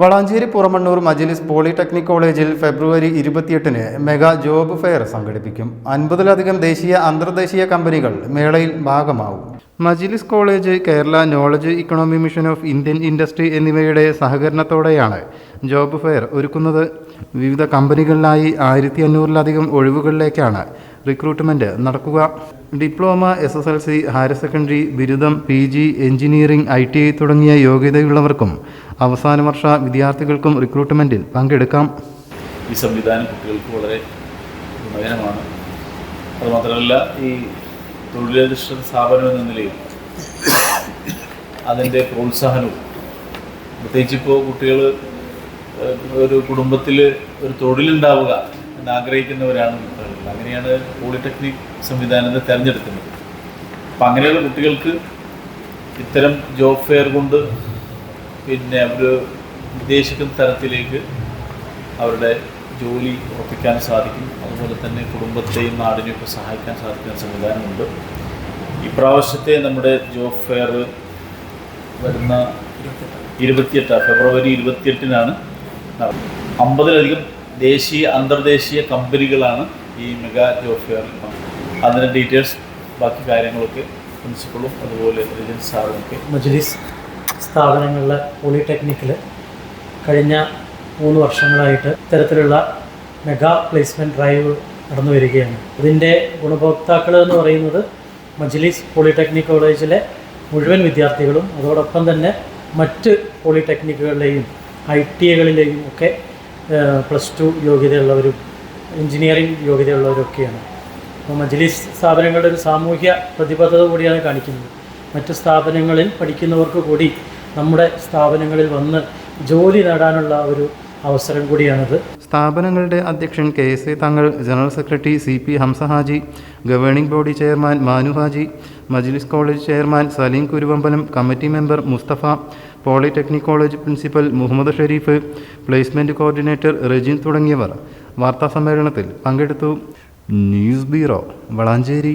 വളാഞ്ചേരി പുറമണ്ണൂർ മജിലിസ് polytechnic കോളേജിൽ ഫെബ്രുവരി ഇരുപത്തിയെട്ടിന് mega job fair സംഘടിപ്പിക്കും. അൻപതിലധികം ദേശീയ അന്തർദേശീയ കമ്പനികൾ മേളയിൽ ഭാഗമാവും. Majlis college Kerala knowledge economy mission of Indian industry എന്നിവയുടെ സഹകരണത്തോടെയാണ് ജോബ് ഫെയർ ഒരുക്കുന്നത്. വിവിധ കമ്പനികളിലായി ആയിരത്തി അഞ്ഞൂറിലധികം ഒഴിവുകളിലേക്കാണ് റിക്രൂട്ട്മെന്റ് നടക്കുക. Diploma S S L C higher secondary ബിരുദം P G engineering I T I തുടങ്ങിയ യോഗ്യതയുള്ളവർക്കും അവസാന വർഷ വിദ്യാർത്ഥികൾക്കും റിക്രൂട്ട്മെന്റിൽ പങ്കെടുക്കാം. ഈ സംവിധാനം കുട്ടികൾക്ക് വളരെ ഗുണകരമാണ്. അതുമാത്രമല്ല ഈ തൊഴിലധിഷ്ഠിത സ്ഥാപനം എന്ന നിലയിൽ അതിന്റെ പ്രോത്സാഹനവും പ്രത്യേകിച്ച് ഇപ്പോൾ കുട്ടികൾ ഒരു കുടുംബത്തിൽ ഒരു തൊഴിലുണ്ടാവുക എന്ന് ആഗ്രഹിക്കുന്നവരാണ് കുട്ടികൾ. അങ്ങനെയാണ് പോളിടെക്നിക് സംവിധാനത്തെ തിരഞ്ഞെടുക്കുന്നത്. അപ്പം അങ്ങനെയുള്ള കുട്ടികൾക്ക് ഇത്തരം ജോബ് ഫെയർ കൊണ്ട് പിന്നെ അവർ ഉദ്ദേശിക്കുന്ന തരത്തിലേക്ക് അവരുടെ ജോലി ഉറപ്പിക്കാൻ സാധിക്കും. അതുപോലെ തന്നെ കുടുംബത്തെയും നാടിനെയും ഒക്കെ സഹായിക്കാൻ സാധിക്കുന്ന സംവിധാനമുണ്ട്. ഇപ്രാവശ്യത്തെ നമ്മുടെ ജോബ് ഫെയർ വരുന്ന ഇരുപത്തിയെട്ട് ഫെബ്രുവരി ഇരുപത്തിയെട്ടിനാണ് അമ്പതിലധികം ദേശീയ അന്തർദേശീയ കമ്പനികളാണ് ഈ മെഗാ ജോബ് ഫെയറിൽ അതിന്റെ ഡീറ്റെയിൽസ് ബാക്കി കാര്യങ്ങളൊക്കെ പ്രിൻസിപ്പളും അതുപോലെ രജൻ സാറും ഒക്കെ മജ്ലിസ്. സ്ഥാപനങ്ങളിലെ പോളിടെക്നിക്കിൽ കഴിഞ്ഞ മൂന്ന് വർഷങ്ങളായിട്ട് ഇത്തരത്തിലുള്ള മെഗാ പ്ലേസ്മെന്റ് ഡ്രൈവ് നടന്നു വരികയാണ്. ഇതിന്റെ ഗുണഭോക്താക്കൾ എന്ന് പറയുന്നത് മജ്ലിസ് പോളിടെക്നിക് കോളേജിലെ മുഴുവൻ വിദ്യാർത്ഥികളും അതോടൊപ്പം തന്നെ മറ്റ് പോളിടെക്നിക്കുകളിലെയും ഐ ടി ഐകളിലെയും ഒക്കെ പ്ലസ് ടു യോഗ്യതയുള്ളവരും എഞ്ചിനീയറിംഗ് യോഗ്യതയുള്ളവരൊക്കെയാണ്. അപ്പോൾ മജ്ലിസ് സ്ഥാപനങ്ങളുടെ ഒരു സാമൂഹ്യ പ്രതിബദ്ധത കൂടിയാണ് കാണിക്കുന്നത്. മറ്റ് സ്ഥാപനങ്ങളിൽ പഠിക്കുന്നവർക്ക് കൂടി നമ്മുടെ സ്ഥാപനങ്ങളിൽ വന്ന് ജോലി നേടാനുള്ള ഒരു അവസരം കൂടിയാണിത്. സ്ഥാപനങ്ങളുടെ അധ്യക്ഷൻ K S A Thangal general secretary C P Hamsa Haji governing body chairman Manu Haji Majlis college chairman Saleem Kuruvambalam committee member Mustafa polytechnic college principal Muhammad Sharif placement coordinator Rejin തുടങ്ങിയവർ വാർത്താസമ്മേളനത്തിൽ പങ്കെടുത്തു. News bureau Valanchery.